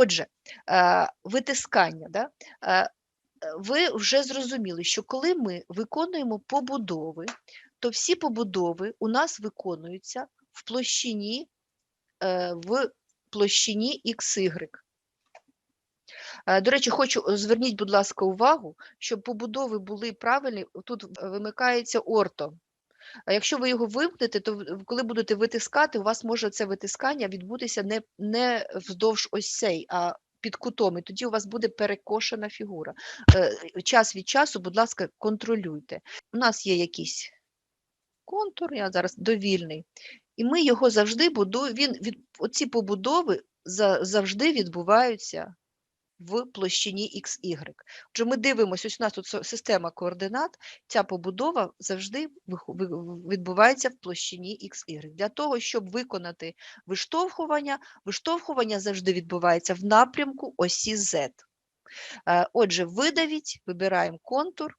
Отже, е, витискання. Да? Е, Ви вже зрозуміли, що коли ми виконуємо побудови, то всі побудови у нас виконуються в площині, е, в площині XY. До речі, хочу зверніть, будь ласка, увагу, щоб побудови були правильні, тут вимикається орто. А якщо ви його вимкнете, то коли будете витискати, у вас може це витискання відбутися не, не вздовж ось цей, а під кутом, і тоді у вас буде перекошена фігура. Е, Час від часу, будь ласка, контролюйте. У нас є якийсь контур, я зараз довільний, і ми його завжди будуємо. Він від оці побудови завжди відбуваються в площині XY. Отже, ми дивимося, ось у нас тут система координат, ця побудова завжди відбувається в площині XY. Для того, щоб виконати виштовхування, виштовхування завжди відбувається в напрямку осі Z. Е, Отже, видавіть, вибираємо контур,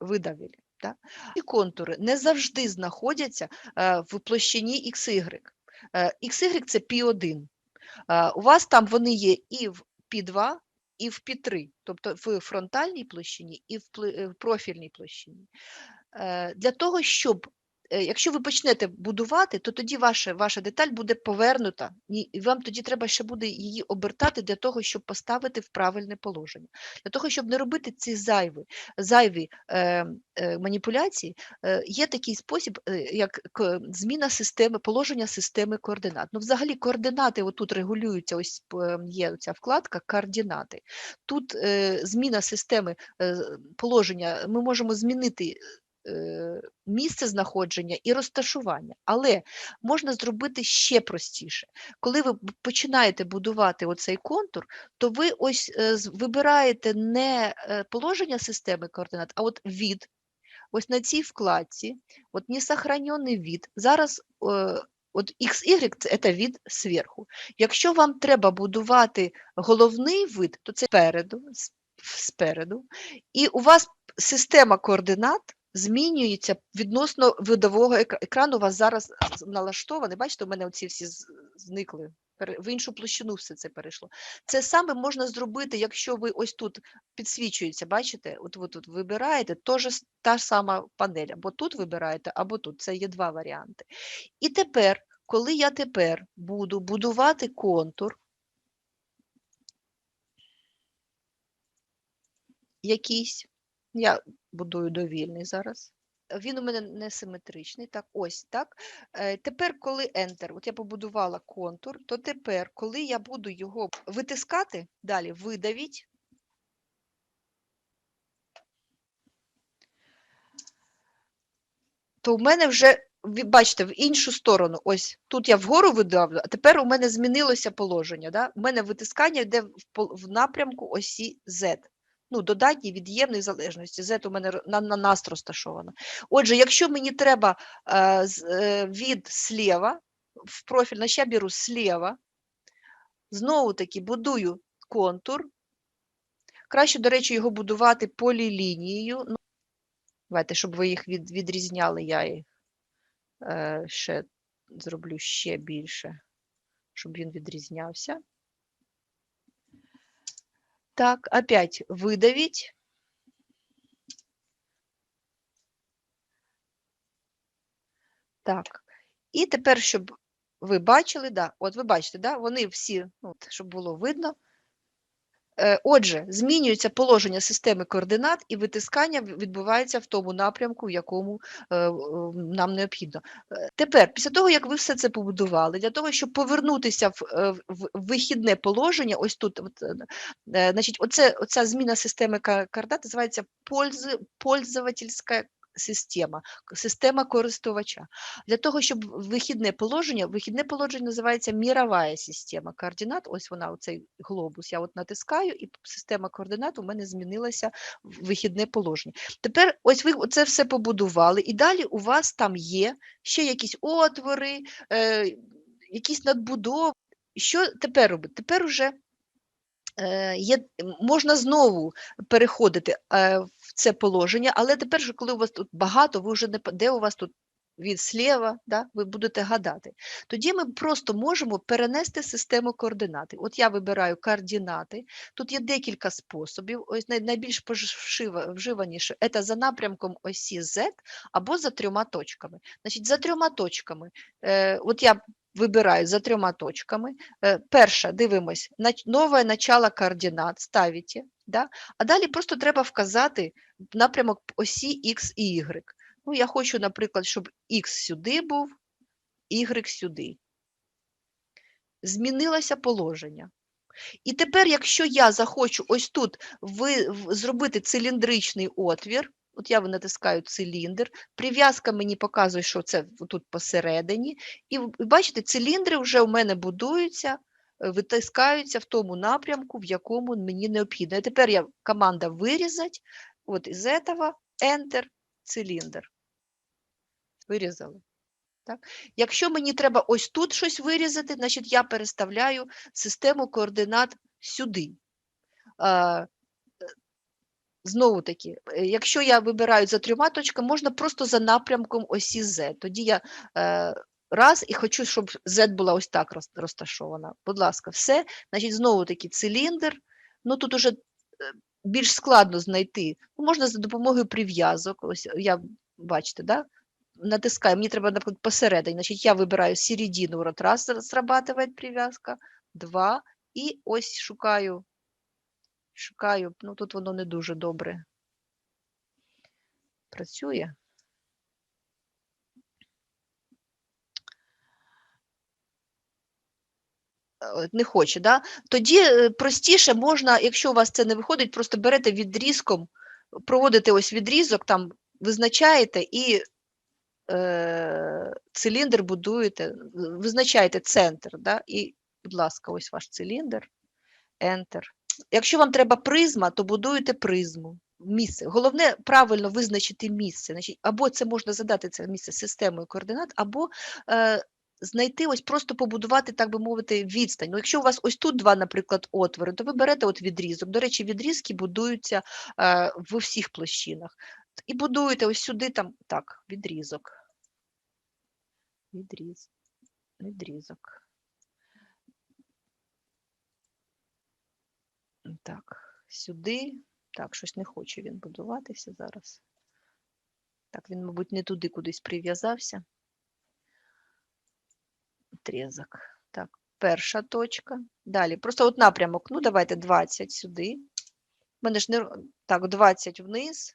видавили. Так? І контури не завжди знаходяться е, в площині XY. Е, XY – це π1. Е, У вас там вони є і в пі 2 і в пі 3 тобто в фронтальній площині і в е, профільній площині. Е, Для того, щоб, е, якщо ви почнете будувати, то тоді ваша, ваша деталь буде повернута, і вам тоді треба ще буде її обертати для того, щоб поставити в правильне положення. Для того, щоб не робити ці зайві, зайві е, е, маніпуляції, е, є такий спосіб, е, як зміна системи, положення системи координат. Ну, взагалі, координати отут регулюються, ось є ця вкладка координати. Тут е, зміна системи е, положення, ми можемо змінити е, місце знаходження і розташування, але можна зробити ще простіше. Коли ви починаєте будувати оцей контур, то ви ось е, вибираєте не е, положення системи координат, а от від. Ось на цій вкладці, от несохранений від. Зараз е, от XY це від зверху. Якщо вам треба будувати головний вид, то це спереду, спереду. І у вас система координат змінюється відносно видового екра- екрану. У вас зараз налаштований. Бачите, у мене оці всі зникли. В іншу площину все це перейшло. Це саме можна зробити, якщо ви ось тут підсвічується, бачите, от ви тут вибираєте, теж та ж сама панель, або тут вибираєте, або тут. Це є два варіанти. І тепер, коли я тепер буду будувати контур, якийсь, я будую довільний зараз. Він у мене не симетричний, так, ось так. Е, Тепер, коли Enter, от я побудувала контур, то тепер, коли я буду його витискати, далі видавіть, то в мене вже, бачите, в іншу сторону. Ось тут я вгору видавлю, а тепер у мене змінилося положення. Да? У мене витискання йде в напрямку осі Z. Ну, додатній від'ємної залежності. Z у мене на, на нас розташовано. Отже, якщо мені треба е, е, від сліва, в профіль, я беру сліва, знову таки будую контур. Краще, до речі, його будувати полілінією. Ну, давайте, щоб ви їх від, відрізняли, я їх е, ще зроблю ще більше, щоб він відрізнявся. Так, опять видавіть. Так. І тепер, щоб ви бачили, да, от ви бачите, да, вони всі, ну, от, щоб було видно. Е, Отже, змінюється положення системи координат і витискання відбувається в тому напрямку, в якому е, нам необхідно. Е, Тепер, після того, як ви все це побудували, для того, щоб повернутися в, вихідне положення, ось тут, от, значить, оце, оця зміна системи координат називається пользовательська система, система користувача. Для того, щоб вихідне положення, вихідне положення називається мірова система координат. Ось вона, оцей глобус. Я от натискаю, і система координат у мене змінилася в вихідне положення. Тепер ось ви це все побудували, і далі у вас там є ще якісь отвори, е, якісь надбудови. Що тепер робити? Тепер уже е, є, можна знову переходити е, це положення, але тепер, коли у вас тут багато, ви вже не де у вас тут від сліва, да, ви будете гадати. Тоді ми просто можемо перенести систему координати. От я вибираю координати. Тут є декілька способів. Ось найбільш вживаніше це за напрямком осі Z або за трьома точками. Значить, за трьома точками. Е, от я вибираю за трьома точками. Е, перша, дивимось, нове начало координат ставите, да? а далі просто треба вказати напрямок осі X і Y. Ну, я хочу, наприклад, щоб X сюди був, Y сюди. Змінилося положення. І тепер, якщо я захочу ось тут ви, зробити циліндричний отвір, от я натискаю циліндр, прив'язка мені показує, що це тут посередині, і бачите, циліндри вже у мене будуються, витискаються в тому напрямку, в якому мені необхідно. І тепер я команда вирізать, от із этого Enter, циліндр. Вирізали. Так? Якщо мені треба ось тут щось вирізати, значить я переставляю систему координат сюди. Знову таки, е, якщо я вибираю за трьома точками, можна просто за напрямком осі Z. Тоді я е, раз і хочу, щоб Z була ось так розташована. Будь ласка, все. Значить, знову таки циліндр. Ну тут уже е, більш складно знайти. Ну, можна за допомогою прив'язок. Ось я бачите, да? натискаю, мені треба, наприклад, посередині. Значить, я вибираю середину, от раз срабатывает прив'язка, два, і ось шукаю, шукаю, ну тут воно не дуже добре працює. Не хоче, да? Тоді е, простіше можна, якщо у вас це не виходить, просто берете відрізком, проводите ось відрізок, там визначаєте і е, циліндр будуєте, визначаєте центр, да? і, будь ласка, ось ваш циліндр, Enter. Якщо вам треба призма, то будуєте призму. Місце. Головне правильно визначити місце. Значить, або це можна задати це місце системою координат, або е, знайти, ось просто побудувати, так би мовити, відстань. Ну, якщо у вас ось тут два, наприклад, отвори, то ви берете от відрізок. До речі, відрізки будуються е, в усіх площинах. І будуєте ось сюди, там, так, відрізок. Відріз. Відрізок. Так, сюди. Так, щось не хоче він будуватися зараз. Так, він, мабуть, не туди кудись прив'язався. Отрізок. Так, перша точка. Далі. Просто от напрямок. Ну, давайте 20 сюди. У мене ж не. Так, 20 вниз.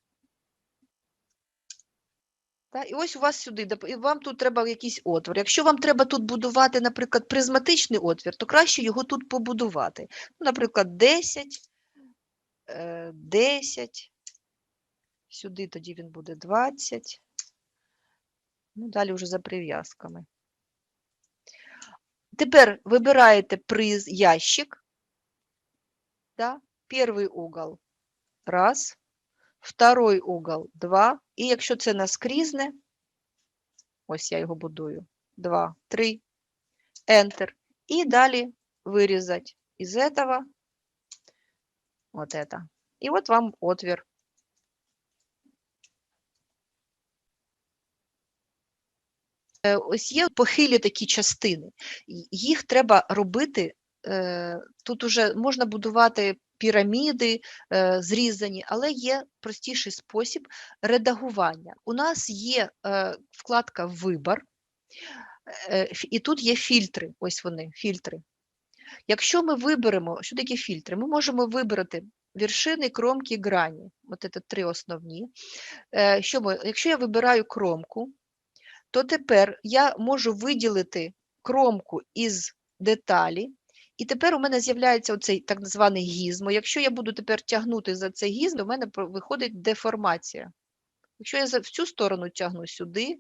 Та, і ось у вас сюди, і вам тут треба якийсь отвір. Якщо вам треба тут будувати, наприклад, призматичний отвір, то краще його тут побудувати. Ну, наприклад, 10, е, 10, сюди тоді він буде 20. Ну, далі вже за прив'язками. Тепер вибираєте приз ящик. Да? Перший угол раз, второй угол два. І якщо це наскрізне, ось я його будую. Два, три, Enter. І далі вирізати із этого вот это. І от вам отвір. Ось є похилі такі частини. Їх треба робити. е, Тут уже можна будувати піраміди е, зрізані, але є простіший спосіб редагування. У нас є е, вкладка Вибор, е, і тут є фільтри. Ось вони, фільтри. Якщо ми виберемо, що таке фільтри? Ми можемо вибрати вершини, кромки, грані. От це три основні. Е, Що ми, якщо я вибираю кромку, то тепер я можу виділити кромку із деталі, і тепер у мене з'являється оцей так званий гізмо. Якщо я буду тепер тягнути за цей гізмо, у мене виходить деформація. Якщо я в цю сторону тягну сюди,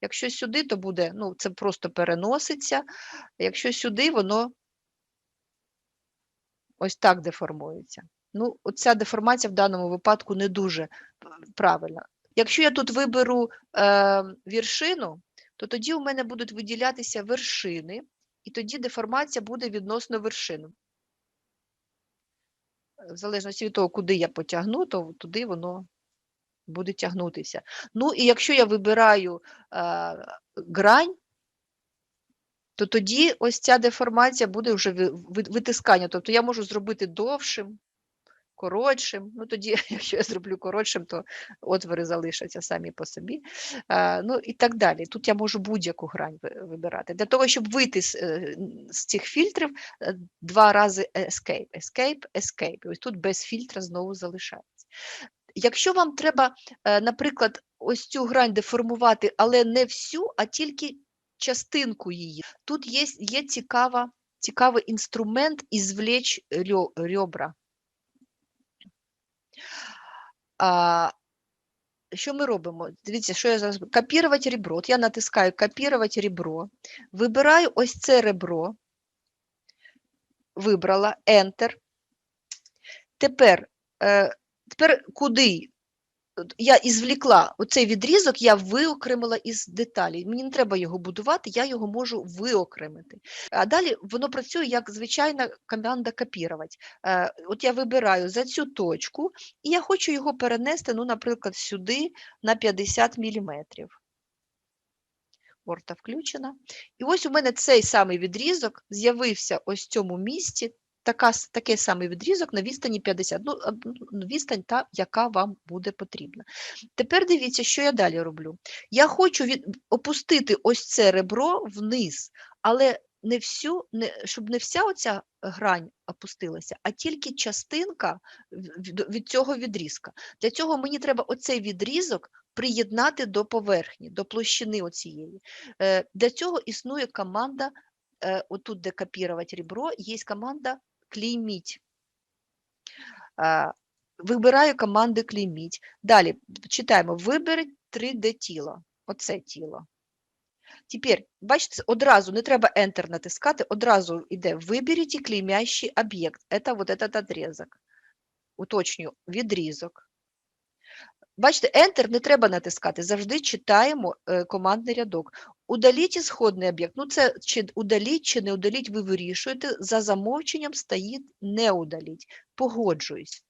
якщо сюди, то буде, ну, це просто переноситься. Якщо сюди, воно ось так деформується. Ну, оця деформація в даному випадку не дуже правильна. Якщо я тут виберу е, віршину, то тоді у мене будуть виділятися вершини, і тоді деформація буде відносно вершин. Е, В залежності від того, куди я потягну, то туди воно буде тягнутися. Ну і якщо я вибираю е, грань, то тоді ось ця деформація буде вже ви- ви- витискання. Тобто я можу зробити довшим, коротшим. Ну тоді, якщо я зроблю коротшим, то отвори залишаться самі по собі. Ну і так далі. Тут я можу будь-яку грань вибирати. Для того, щоб вийти з, е, з цих фільтрів, е, два рази escape, escape, escape. Ось тут без фільтра знову залишається. Якщо вам треба, е, наприклад, ось цю грань деформувати, але не всю, а тільки частинку її, тут є, є цікава, цікавий інструмент ізвлечь рьо- ребра. Що ми робимо? Дивіться, що я зараз. Копірувати ребро. От я натискаю копірувати ребро, вибираю ось це ребро, вибрала Enter. Тепер, е, тепер куди? Я ізвлікла оцей відрізок, я виокремила із деталей. Мені не треба його будувати, я його можу виокремити. А далі воно працює як звичайна команда копірувати. Е, От я вибираю за цю точку, і я хочу його перенести, ну, наприклад, сюди на 50 мм. Орта включена. І ось у мене цей самий відрізок з'явився ось в цьому місці. Така, такий самий відрізок на відстані 50. Ну, ну, відстань та, яка вам буде потрібна. Тепер дивіться, що я далі роблю. Я хочу від, опустити ось це ребро вниз, але не всю, не, щоб не вся оця грань опустилася, а тільки частинка від, від цього відрізка. Для цього мені треба оцей відрізок приєднати до поверхні, до площини оцієї. Е, Для цього існує команда, е, отут, де копірувати ребро, є команда клейміть. Е, Вибираю команди клейміть. Далі читаємо: виберіть 3D тіло. Оце тіло. Тепер, бачите, одразу не треба Enter натискати, одразу йде виберіть клеймящий об'єкт. Це вот этот отрізок. Уточнюю, відрізок. Бачите, Enter не треба натискати, завжди читаємо е, командний рядок. Удаліть ісходний об'єкт. Ну, це чи удаліть, чи не удаліть, ви вирішуєте. За замовченням стоїть не удаліть. Погоджуюсь.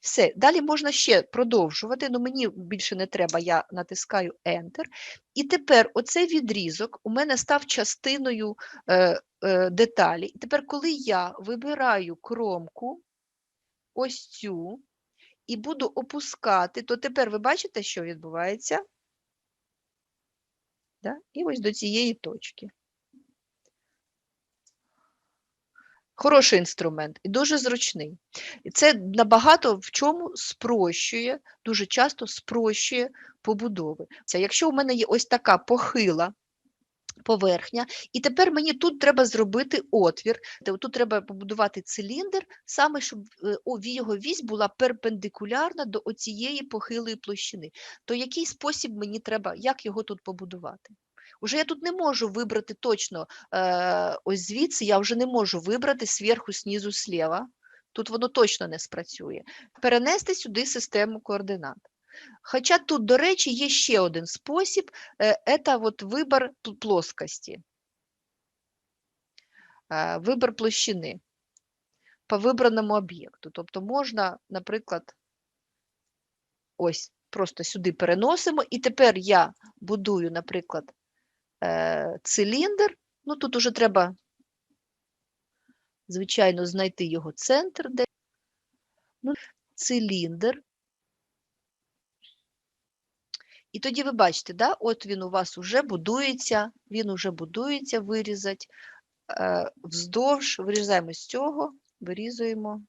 Все, далі можна ще продовжувати, але мені більше не треба, я натискаю Enter. І тепер оцей відрізок у мене став частиною е, е, деталі. І тепер, коли я вибираю кромку, ось цю, і буду опускати, то тепер ви бачите, що відбувається? Да? І ось до цієї точки. Хороший інструмент і дуже зручний. І це набагато в чому спрощує, дуже часто спрощує побудови. Це якщо у мене є ось така похила поверхня, і тепер мені тут треба зробити отвір. Тут треба побудувати циліндр, саме щоб е, його вісь була перпендикулярна до оцієї похилої площини. То який спосіб мені треба, як його тут побудувати? Уже я тут не можу вибрати точно е, ось звідси, я вже не можу вибрати зверху, знизу, сліва. Тут воно точно не спрацює. Перенести сюди систему координат. Хоча тут, до речі, є ще один спосіб це вибір плоскості, е, вибір площини по вибраному об'єкту. Тобто можна, наприклад, ось просто сюди переносимо, і тепер я будую, наприклад, е, циліндр. Ну, тут уже треба, звичайно, знайти його центр, де ну, циліндр. І тоді ви бачите, да, от він у вас уже будується, він уже будується, вирізать е, вздовж, вирізаємо з цього, вирізуємо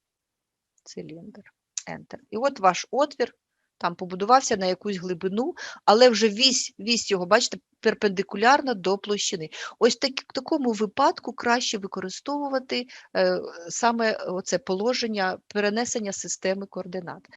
циліндр. Enter. І от ваш отвір там побудувався на якусь глибину, але вже вісь, вісь його, бачите, перпендикулярна до площини. Ось так, в такому випадку краще використовувати е, саме оце положення перенесення системи координат.